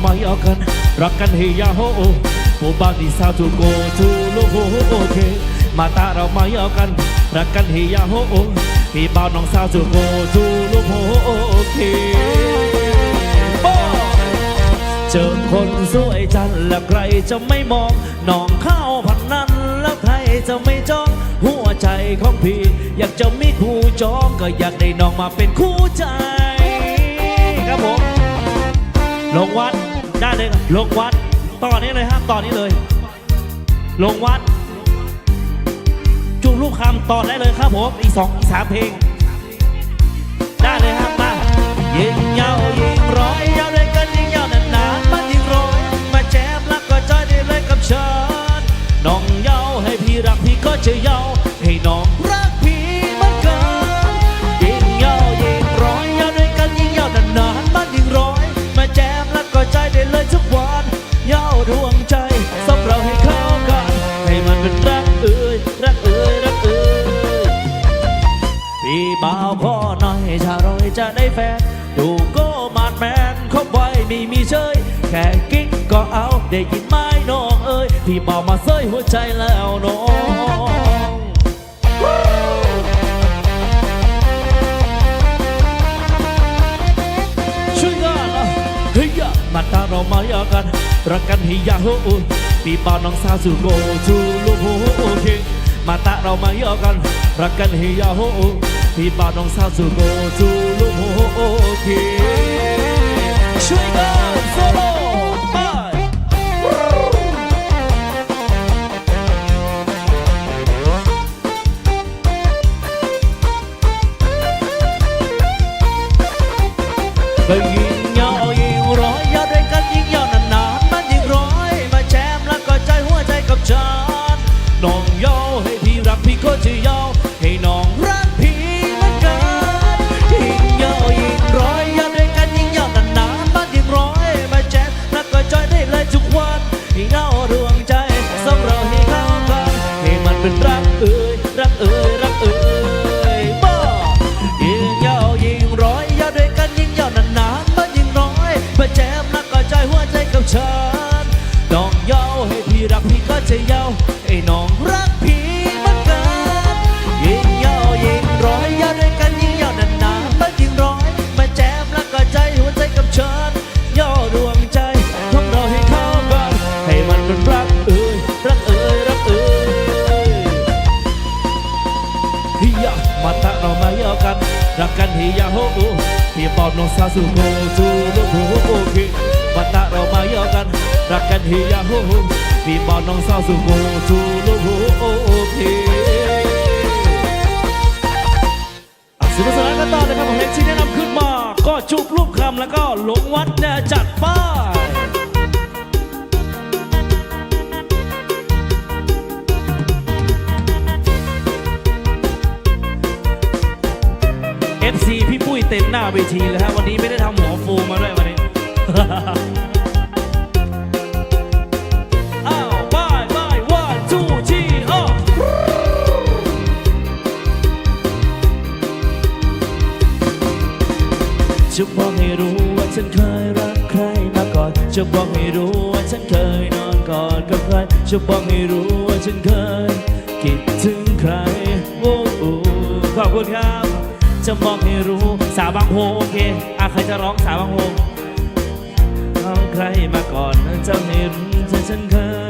ไม่เอากัน รักกันให้ยาวโอผู้บานีสาวถูโกทูลูกโอเค มาตาเราไม่เอากัน รักกันให้ยาวโอพี่บ่าวน้องสาวถูโกทูลูกโอเคเจอคนสวยจันแล้วใครจะไม่มองน้องเข้าพันนั้นแล้วใครจะไม่จ้องหัวใจของพี่ อยากจะมีคู่จองก็อยากได้น้องมาเป็นคู่ใจ ครับผมลงวัด ได้เลยครับลงวัดตอนนี้เลยครับตอนนี้เลย ลงวัดจุ่มลูกคำตอนได้เลยครับผมอีกสองอีกสามเพลง ได้เลยครับมายิงยาวยิงร้อยยาวเลยกันยิงยาวนานนๆมันยิงร้อยมาแจมรักก็จอยได้เลยกับฉันน้องเยาให้พี่รักพี่ก็จะเยาให้น้องรัก หน่อยถ้าเราจะได้แฟน ดูโก็มาดแมนคบไว้ไม่มีเชยแค่กิ๊กก็เอาได้ยินไหมน้องเอ้ยพี่บ่าวมาเซยหัวใจแล้วน้องช่วยกันอะเฮ้ยมาตาเรามายากัน รักกันให้ยาโฮอุ่นพี่บ่าน้องสาวสู่โกจูลูกโฮโอเคมาตะเรามายอะกัน รักกันให้ยาวโฮ พี่บ่าวน้องสาวสู่โกจูลูกโฮโอเคช่วยกันโซโล่ไปก็ยิงยาวยิงร้อยยาวด้วยกันยิงยาวนานๆมันยิงร้อยมาแจมแล้วก็ใจหัวใจกับฉันน้องยาวให้พี่รักพี่ก็จะยาว จะยาวให้น้องรักพี่มือนกันยิงยาวยิงร้อยยาวด้วยกันยิงยาวนานๆมายิงร้อยมาแจมแล้วก็ใจหัวใจกับฉันย่อดวงใจของเราให้เข้ากันให้มันเป็นรักเอ่ยรักเอ่ยรักเอ่ยฮิยามาตะเรามาเยอะกันรักกันฮิยาโฮโอพี่ปอบน้องสาวสู่โกจูลูกโฮโอเคมาตะเรามาเยอะกันรักกันฮิยาโฮโอ พี่ปอบน้องสาวสู่โกจูลูกโฮโอเคสนุกสนานกันต่อนะครับผมเพลงที่แนะนำขึ้นมา ก็จุบรูปคำแล้วก็หลงวัดเนี่ยจัดป้าย FC พี่ปุ้ยเต็มหน้าเวทีเลยครับวันนี้ไม่ได้ทำหัวฟูมาด้วยวันนี้ จะบอกให้รู้ว่าฉันเคยนอนกอดกับใคร จะบอกให้รู้ว่าฉันเคยคิดถึงใครโอ้โอ้ขอบคุณครับ จะบอกให้รู้สาวบางโพโอเคอะใครจะร้องสาวบางโพเอาใครมาก่อนจะให้รู้ถ้าฉันเคย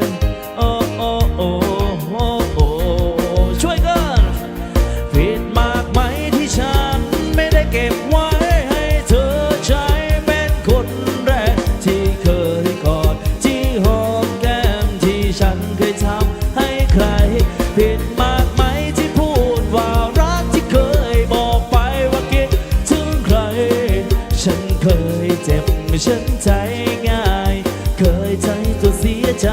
ใจ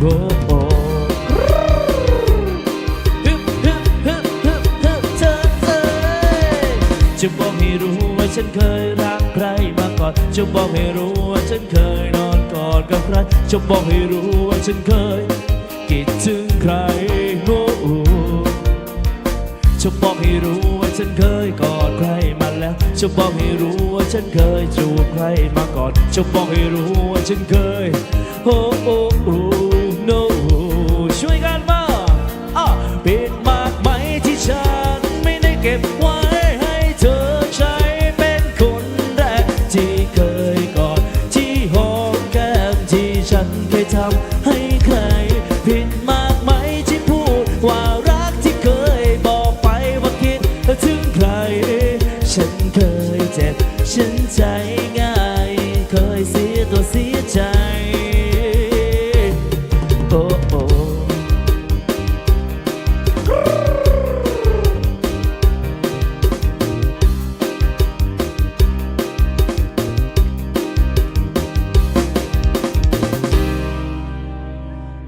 โอ้โอ้ฮึบฮึบฮึบฮึบฮึบเธอเอ้ยจะบอกให้รู้ว่าฉันเคยรักใครมาก่อนจะบอกให้รู้ว่าฉันเคยนอนกอดกับใครจะบอกให้รู้ว่าฉันเคยคิดถึงใครโอ้จะบอกให้รู้ ฉันฉันเคยกอดใครมาแล้วจะบอกให้รู้ว่าฉันเคยจูบใครมาก่อนจะบอกให้รู้ว่าฉันเคยโอ้โอ้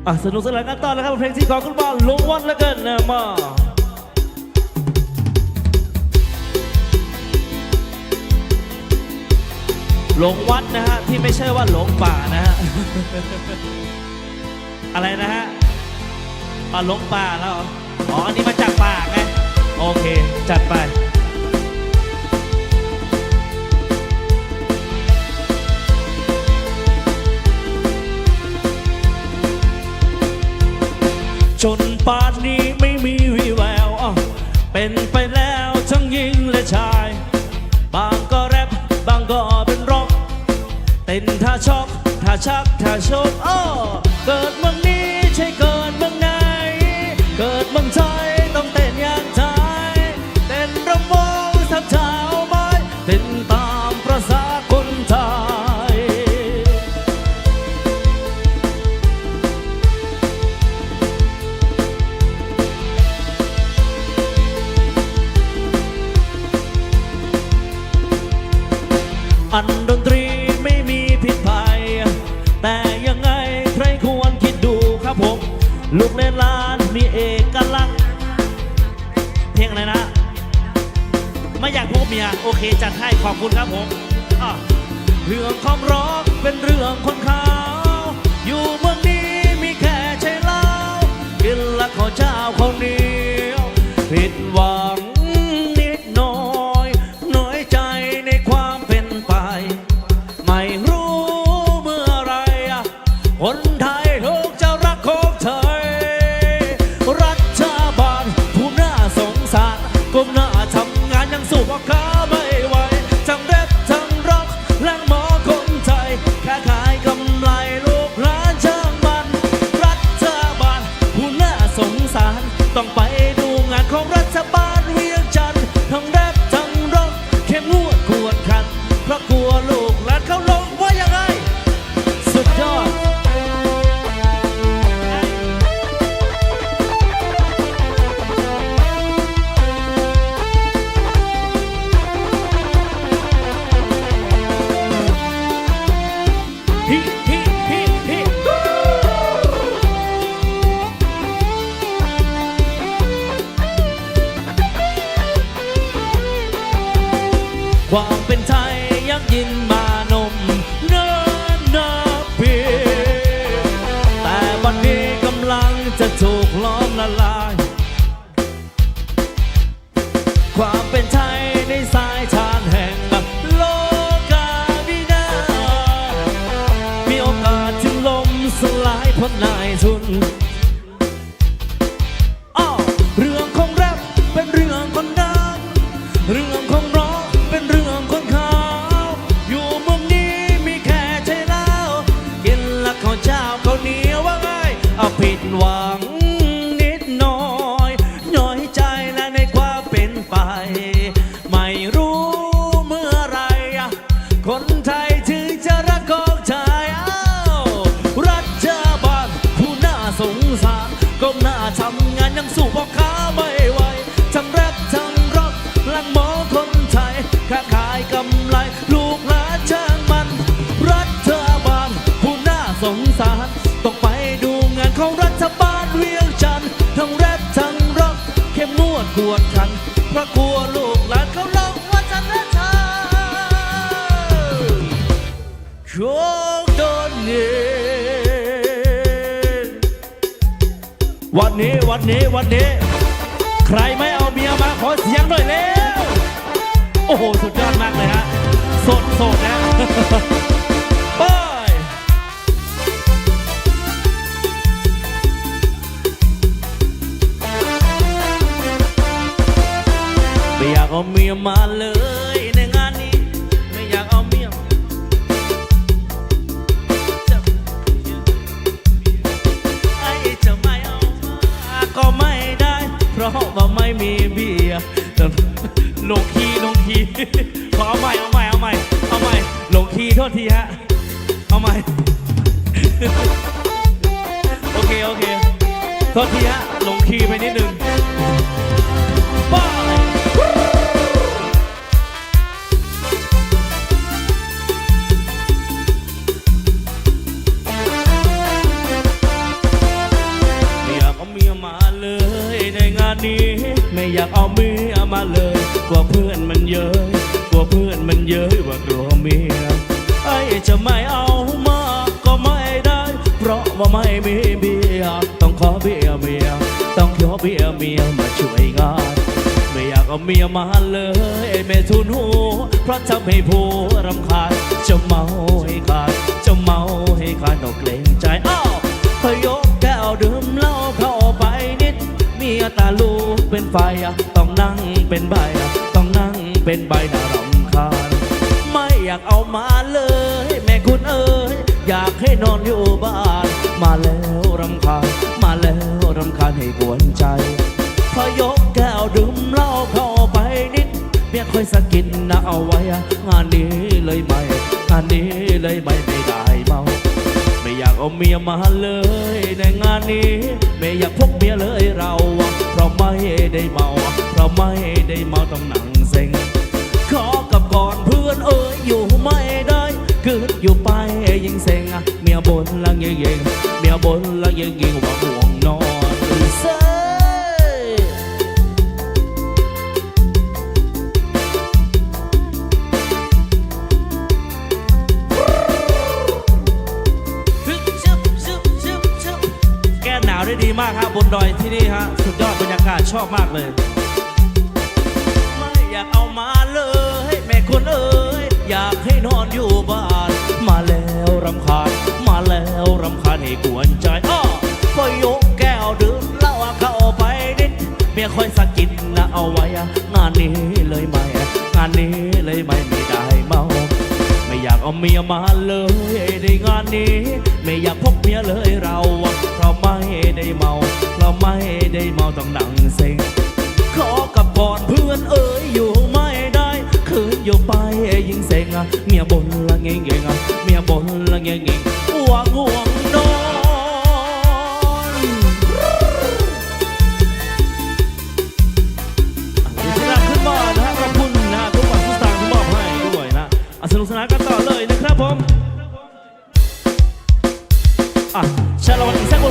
อะสนุกสนานกันต่อแล้วครับเพลงที่ของคุณบ้านลงวัดแล้วกันนะมาหลงวัดนะฮะ ที่ไม่ใช่ว่าหลงป่านะฮะ อะไรนะฮะอะหลงป่าแล้วออ๋ออันนี้มาจากป่าไงโอเค จัดไป จนป่านนี้ไม่มีวี่แววเป็นไปแล้วทั้งหญิงและชาย บางก็แรปบางก็เป็นร็อก เต้นท่าช็อกท่าชักท่าโชกอ้เกิดเมือง กินและข้าวเจ้าข้าวเหนี ความเป็นไทยยังยินมานมเนินนาปีแต่วันนี้กำลังจะถูกล้อมละลาย สงสารต้องไปดูงานของรัฐบาลเวียงจันทร์ทั้งแรปทั้งร็อกเข้มงวดกวดขันเพราะกลัวลูกหลานเขาลองวัฒนธรรมของโดนเงินวันนี้วันนี้วันนี้ ใครไม่เอาเมียมาขอเสียงหน่อยเร็วโอ้โห สุดยอดมากเลยฮะโสดโสดนะ เอาเมียมาเลยในงานนี้ ไม่อยากเอาเมียไอ้จะไม่เอามาก็ไม่ได้ เพราะว่าไม่มีเบียร์ลงคีย์ลงคีขอเอาใหม่เอาใหม่เอาใหม่เอาใหม่ลงคีโทษทีฮะเอาใหม่โอเคโอเคโทษทีฮะลงคีไปนิดนึงากเอาเมียมาเลยกลัวเพื่อนมันเย้ยกลัวเพื่อนมันเย้ยว่ากลัวเมียไอ้จะไม่เอามาก็ไม่ได้ เพราะว่าไม่มีเบียต้องขอเบียเมียต้องขอเบียเมียมาช่วยงานไม่อยากเอาเมียมาเลยไม่ทุนหูเพราะทำให้ผู้รำคาญจะเมาให้ขาดจะเมาให้ขาดต้องเกรงใจอ้าวพยกแก้วดื่มเหล้า ตาลูกเป็นไฟอะต้องนั่งเป็นใบอะต้องนั่งเป็นใบน่ารำคาญไม่อยากเอามาเลย แม่คุณเอ๋ยอยากให้นอนอยู่บ้าน มาแล้วรำคาญมาแล้วรำคาญให้กวนใจพอยกแก้วดื่มเหล้าเข้าไปนิดเมียคอยสะกินนะเอาไว้อะงานนี้เลยไม่งานนี้เลยไม่ไม่ได้เมา อยากเอาเมียมาเลยในงานนี้ ไม่อยากพกเมียเลยเรา เพราะไม่ได้เมา เพราะไม่ได้เมาต้องหนังเซ็ง ขอกับก่อนเพื่อนเอ้ยอยู่ไม่ได้เกิดอยู่ไปยิ่งเซ็งเมียบนลังยเงยเมียบนลังยเงยว่าห่วงนอน ดีมากฮะบนดอยที่นี่ฮะสุดยอดบรรยากาศชอบมากเลย ไม่อยากเอามาเลย แม่คุณเอ๋ยอยากให้นอนอยู่บ้าน มาแล้วรำคาญ มาแล้วรำคาญให้กวนใจอ้อก็ยกแก้วดื่มเหล้าเข้าไปนิดเมียคอยสะกิดนะเอาไว้งานนี้เลยไม่งานนี้เลยไม่ไม่ได้เมาไม่อยากเอาเมียมาเลยในงานนี้ ไม่อยากพกเมียเลยเรา ไม่ได้เมา เราไม่ได้เมาต้องนังเซ็งขอกับก่อนเพื่อนเอ๋ยอยู่ไม่ได้คืนอยู่ไปยิ่งเซ็งเมียบนละเงงเงงเมียบนละเงงเงงหวัง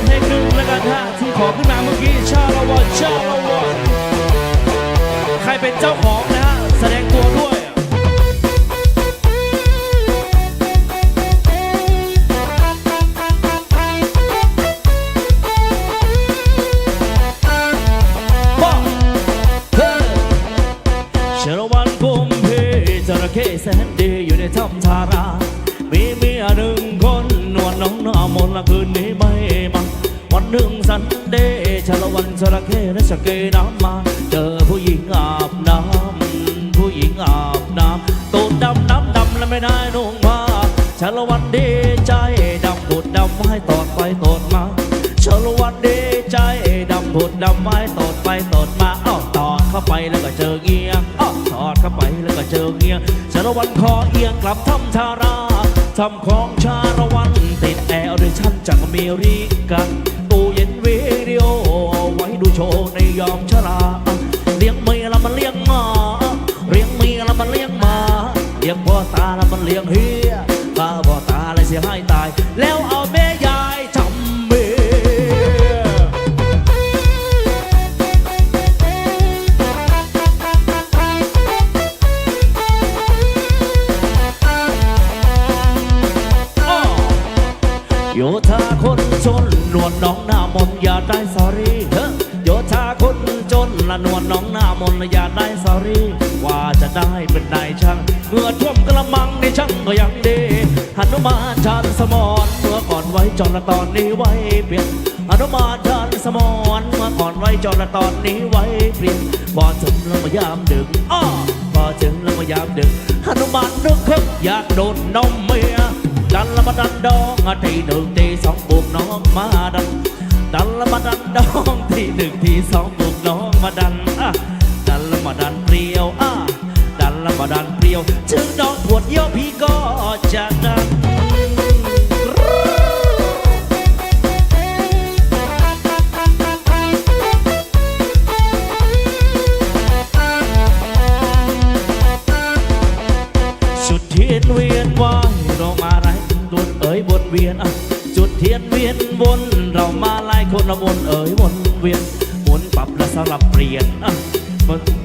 เพลงหนึ่งแล้วกันฮะที่ขอขึ้นมาเมื่อกี้ชาละวันชาละวันใครเป็นเจ้าของนะฮะแสดงตัวด้วยบอเฮ้ยเชลวันกุมเพจระเข้แสนดี ชาละวันจระเข้และสเกน้ำมา เจอผู้หญิงอาบน้ำผู้หญิงอาบน้ำตูดดำน้ำดำและไม่ได้นุ่งผ้าชาละวันดีใจดำบุดดำให้ตอดไปตอดมาชาละวันดีใจดำบุดดำให้ตอดไปตอดมาอ้าวตอดเข้าไปแล้วก็เจอเงียอ้าวตอดเข้าไปแล้วก็เจอเงียชาละวันคอเอียงกลับทำทาราทำของชาละวันติดแอร์ด้วยฉันจากอเมริ เลี้ยงเมียแล้วมันเลี้ยงหมาเลี้ยงเมียแล้วมันเลี้ยงหมาเลี้ยงพ่อตาแล้วมันเลี้ยงเฮียข้าพ่อตาเลยเสียให้ตาย แล้วเอา จะได้เป็นนายช่างเมื่อท่วมกระมังในช่างก็ยังดีหนุมานชานสมรเมื่อก่อนไว้จนละตอนนี้ไว้เปลี่ยนหนุมานชานสมรเมื่อก่อนไว้จนละตอนนี้ไว้เปลี่ยนพอถึงแล้วมายามดึกอ้อพอถึงแล้วมายามดึกหนุมานนึกคึกอยากโดนนมเมียดันละมาดันดองทีหนึ่งทีสองบุกน้องมาดันดันละมาดันดองที่หนึ่งที่สองบุกน้องมาดันอะ ดันละมาดันเปรี้ยว ถึงน้องปวดเยี่ยวพี่ก็จะดันจุดเทียนเวียนว่ายเรามาไล่ตุนเอ๋ยวนเวียนอะจุดเทียนเวียนวนเรามาไล่คนละวนเอ๋ยวนเวียนหมุนปรับและสลับเปลี่ยนอะมัน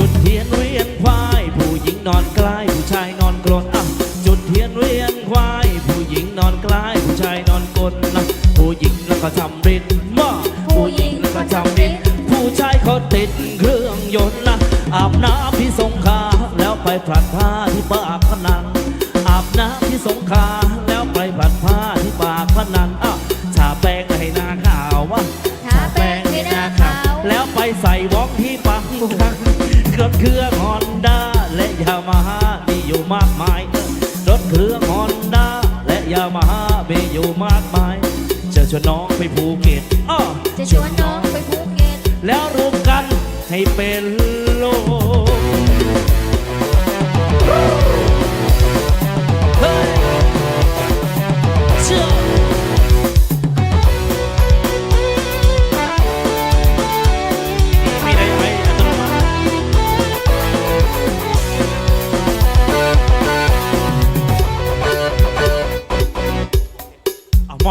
จุดเทียนเวียนควาย ผู้หญิงนอนใกล้ผู้ชายนอนกรนอะจุดเทียนเวียนควาย ผู้หญิงนอนใกล้ผู้ชายนอนกรนนะผู้หญิงแล้วก็ทำริดมาผู้หญิงแล้วก็ทำริดผู้ชายเขาติดเครื่องยนต์นะอาบน้ำที่สงขาแล้วไปผลัดผ้า มาฮ่ามีอยู่มากมาย จะชวนน้องไปภูเก็ตอ้อจะชวนน้องไปภูเก็ตแล้วรวมกันให้เป็นโลกเฮ้ย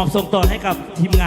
ความอบส่งต่อให้กับทีมงาน